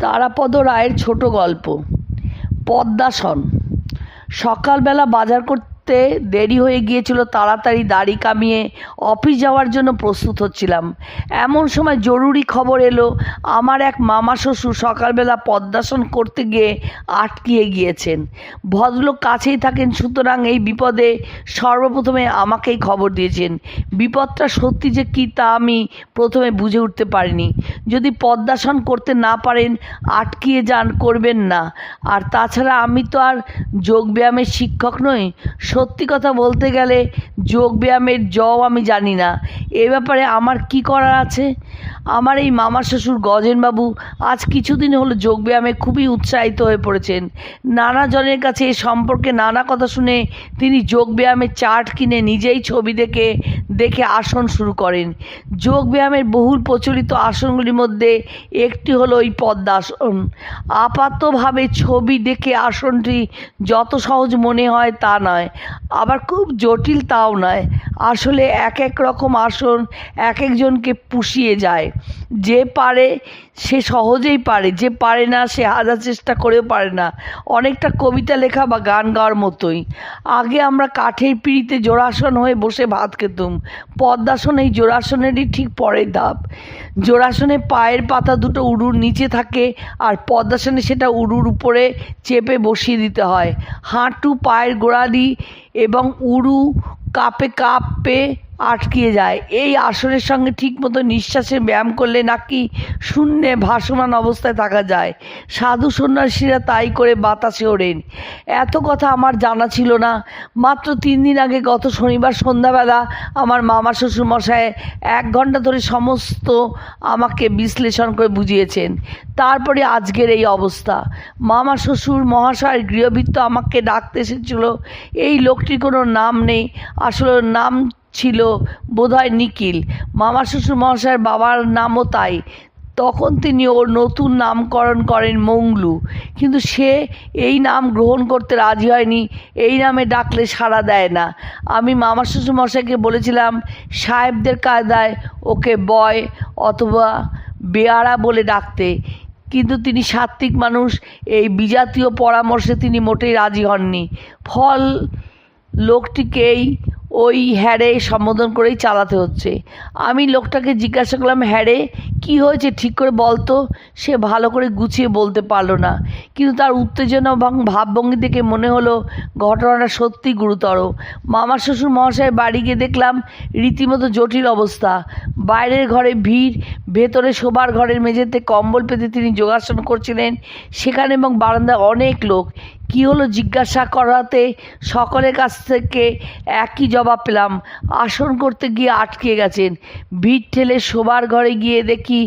তারাপদ রায়ের ছোট গল্প পদ্মাসন। সকালবেলা বাজার করতে দেরি হয়ে গিয়েছিল তাড়াতাড়ি দাড়ি কামিয়ে অফিস যাওয়ার জন্য প্রস্তুত হচ্ছিলাম। এমন সময় জরুরি খবর এলো, আমার এক মামা শ্বশুর সকালবেলা পদ্মাসন করতে গিয়ে আটকিয়ে গিয়েছেন। ভদ্রলোক কাছেই থাকেন, সুতরাং এই বিপদে সর্বপ্রথমে আমাকেই খবর দিয়েছেন। বিপদটা সত্যি যে কী তা আমি প্রথমে বুঝে উঠতে পারিনি। যদি পদ্মাসন করতে না পারেন, আটকিয়ে যান, করবেন না। আর তাছাড়া আমি তো আর যোগব্যায়ামের শিক্ষক নই সত্যি কথা বলতে গেলে যোগব্যায়ামের জও আমি জানি না। এ ব্যাপারে আমার কি করার আছে? আমার এই মামা শ্বশুর গজেনবাবু আজ কিছুদিন হলো যোগব্যায়ামে খুবই উৎসাহিত হয়ে পড়েছেন। নানা জনের কাছে এ সম্পর্কে নানা কথা শুনে তিনি যোগব্যায়ামের চার্ট কিনে নিজেই ছবি দেখে দেখে আসন শুরু করেন। যোগব্যায়ামের বহুল প্রচলিত আসনগুলির মধ্যে একটি হলো এই পদ্মাসন। আপাতভাবে ছবি দেখে আসনটি যত সহজ মনে হয় তা নয়। আবার খুব জটিল তাও নয়। আসলে এক এক রকম আসন এক একজনকে পুষিয়ে যায়। যে পারে সে সহজেই পারে, যে পারে না সে হাজার চেষ্টা করেও পারে না। অনেকটা কবিতা লেখা বা গান গাওয়ার মতোই। আগে আমরা কাঠের পিঁড়িতে জোড়াসন হয়ে বসে ভাত খেতুম। পদ্মাসন এই জোড়াসনেরই ঠিক পরের ধাপ। জোড়াসনে পায়ের পাতা দুটো উড়ুর নিচে থাকে আর পদ্মাসনে সেটা উড়ুর উপরে চেপে বসিয়ে দিতে হয়। হাঁটু, পায়ের গোড়ালি এবং উড়ু कापे काप पे আটকিয়ে যায়। এই আসনের সঙ্গে ঠিকমতো নিঃশ্বাসে ব্যায়াম করলে নাকি শূন্যে ভাসমান অবস্থায় থাকা যায়। সাধু সন্ন্যাসীরা তাই করে বাতাসে ওড়েন। এত কথা আমার জানা ছিল না। মাত্র তিন দিন আগে গত শনিবার সন্ধ্যাবেলা আমার মামা শ্বশুর মশাই এক ঘণ্টা ধরে সমস্ত আমাকে বিশ্লেষণ করে বুঝিয়েছেন। তারপরে আজকের এই অবস্থা। মামা শ্বশুর মহাশয়ের গৃহবৃত্ত আমাকে ডাকতে এসেছিল। এই লোকটির কোনো নাম নেই। আসলে নাম ছিল বোধহয় নিখিল। মামা শ্বশুর মহাশয়ের বাবার নামও তাই। তখন তিনি ওর নতুন নামকরণ করেন মংলু কিন্তু সে এই নাম গ্রহণ করতে রাজি হয়নি। এই নামে ডাকলে সাড়া দেয় না। আমি মামা শ্বশুর মশাইকে বলেছিলাম, সাহেবদের কায়দায় ওকে বয় অথবা বেয়ারা বলে ডাকতে। কিন্তু তিনি সাত্ত্বিক মানুষ। এই বিজাতীয় পরামর্শে তিনি মোটেই রাজি হননি। ফল লোকটিকেই ওই হ্যারে সম্বোধন করেই চালাতে হচ্ছে। আমি লোকটাকে জিজ্ঞাসা করলাম, হ্যারে, কী হয়েছে? ঠিক করে বলতো সে ভালো করে গুছিয়ে বলতে পারল না। কিন্তু তার উত্তেজনা এবং ভাবভঙ্গি দেখে মনে হলো, ঘটনাটা সত্যি গুরুতর। মামা শ্বশুর মহাশয় বাড়ি গিয়ে দেখলাম, রীতিমতো জটিল অবস্থা। বাইরের ঘরে ভিড়, ভেতরে শোবার ঘরের মেঝেতে কম্বল পেতে তিনি যোগাসন করছিলেন। সেখানে এবং বারান্দায় অনেক লোক। কী হলো জিজ্ঞাসা করাতে সকলের কাছ থেকে একই জবাব পেলাম। আসন করতে গিয়ে আটকে গেছেন। ভিড় ঠেলে শোবার ঘরে গিয়ে দেখি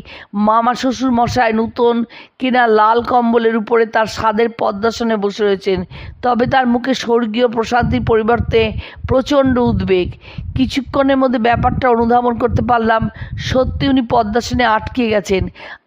মামা শ্বশুর মশাই নূতন কিনা লাল কম্বলের উপরে তার স্বাদের পদ্মাসনে বসে রয়েছেন। তবে তার মুখে স্বর্গীয় প্রশান্তির পরিবর্তে প্রচণ্ড উদ্বেগ। কিছুক্ষণের মধ্যে ব্যাপারটা অনুধাবন করতে পারলাম, সত্যি উনি পদ্মাসনে আটকে গেছেন।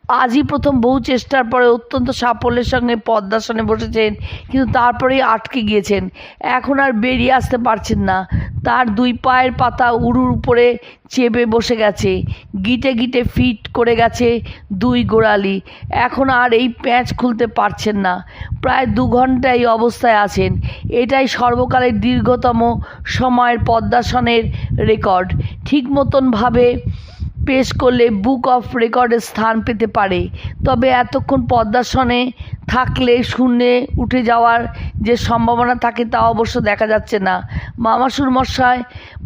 আজই প্রথম বহু চেষ্টার পরে অত্যন্ত সাফল্যের সঙ্গে পদ্মাসনে বসেছেন, কিন্তু তারপরেই আটকে গিয়েছেন। এখন আর বেরিয়ে আসতে পারছেন না। তার দুই পায়ের পাতা উড়ুর উপরে চেপে বসে গেছে। গিটে গিটে ফিট করে গেছে দুই গোড়ালি। এখন আর এই প্যাঁচ খুলতে পারছেন না। প্রায় দু ঘণ্টা এই অবস্থায় আছেন। এটাই সর্বকালের দীর্ঘতম সময়ের পদ্মাসনের রেকর্ড। ঠিক মতনভাবে পেশ করলে বুক অফ রেকর্ডে স্থান পেতে পারে। তবে এতক্ষণ পদ্মাসনে থাকলে শূন্যে উঠে যাওয়ার যে সম্ভাবনা থাকে তা অবশ্য দেখা যাচ্ছে না। মামাসুর মশায়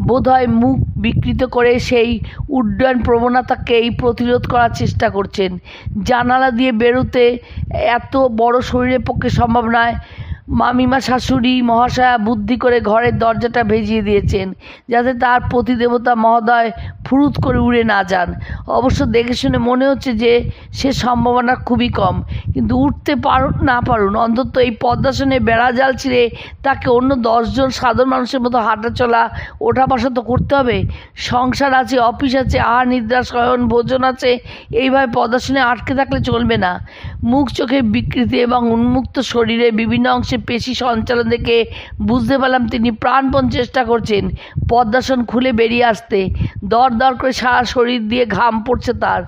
বোধহয় মুখ বিকৃত করে সেই উড্ডয়ন প্রবণতাকেই প্রতিরোধ করার চেষ্টা করছেন। জানালা দিয়ে বেরোতে এত বড় শরীরের পক্ষে সম্ভব নয়। মামিমা শাশুড়ি মহাশয়া বুদ্ধি করে ঘরের দরজাটা ভেজিয়ে দিয়েছেন, যাতে তার প্রতিদেবতা মহোদয় ফুরুত করে উড়ে না যান। অবশ্য দেখে শুনে মনে হচ্ছে যে সে সম্ভাবনা খুবই কম। কিন্তু উঠতে পারুন, না পারুন, অন্তত এই পদ্মাসনে বেড়া জাল ছিঁড়ে তাকে অন্য দশজন সাধারণ মানুষের মতো হাঁটা চলা, ওঠা বসা তো করতে হবে। সংসার আছে, অফিস আছে আহার নিদ্রা, শয়ন, ভোজন আছে, এইভাবে পদ্মাসনে আটকে থাকলে চলবে না। মুখ চোখে বিকৃতি এবং উন্মুক্ত শরীরে বিভিন্ন অংশে পেশি সঞ্চালন দেখে বুঝতে পারলাম তিনি প্রাণপণ চেষ্টা করছেন পদ্মাসন খুলে বেরিয়ে আসতে। দর দর করে সারা শরীর দিয়ে ঘাম পড়ছে তার।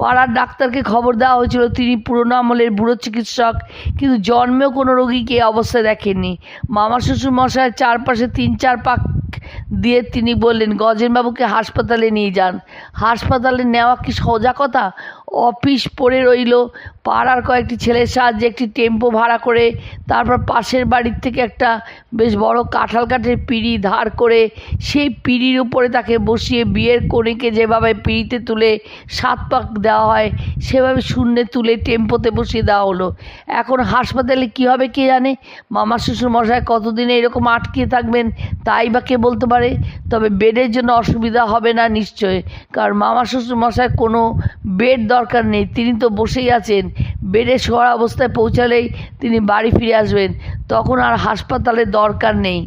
পাড়ার ডাক্তারকে খবর দেওয়া হয়েছিল, তিনি পুরনো আমলের বুড়ো চিকিৎসক, কিন্তু জন্মেও কোনো রোগীকে অবস্থা দেখেননি। মামা শ্বশুর মশায়ের চারপাশে তিন চার পাক দিয়ে তিনি বললেন, গজেনবাবুকে হাসপাতালে নিয়ে যান। হাসপাতালে নেওয়া কি সোজা কথা? অফিস পড়ে রইল। পাড়ার কয়েকটি ছেলের সাহায্যে একটি টেম্পো ভাড়া করে তারপর পাশের বাড়ির থেকে একটা বেশ বড় কাঁঠাল কাঠের পিঁড়ি ধার করে সেই পিঁড়ির উপরে তাকে বসিয়ে বিয়ের কনেকে যেভাবে পিঁড়িতে তুলে সাত পাক দেওয়া হয়, সেভাবে শূন্যে তুলে টেম্পোতে বসিয়ে দেওয়া হলো। এখন হাসপাতালে কী হবে কে জানে? মামা শ্বশুর মশাই কতদিন এরকম আটকে থাকবেন তাই বা কে বলতে পারে? তবে বেডের জন্য অসুবিধা হবে না নিশ্চয়। কারণ মামা শ্বশুর মশাই কোনো বেড দরকার নেই। তিনি তো বসেই আছেন। বেডে শোয়ার অবস্থায় পৌঁছালেই তিনি বাড়ি ফিরে আসবেন। তখন আর হাসপাতালের দরকার নেই।